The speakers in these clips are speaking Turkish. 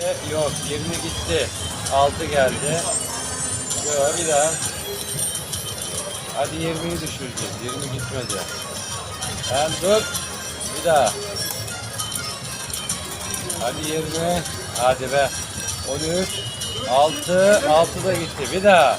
E, Yok 20 gitti. 6 geldi. Yok bir daha. Hadi 20'yi düşüreceğiz. 20 gitmedi. Hem dur. Bir daha. Hadi 20. Hadi be. 13. 6. 6 da gitti. Bir daha.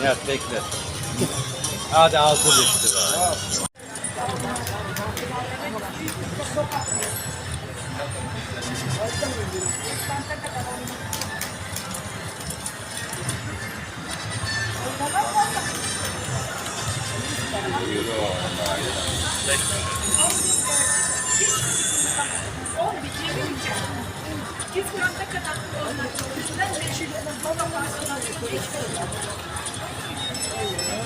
Nihat bekle. Hadi 6 düştü be. Evet. Adını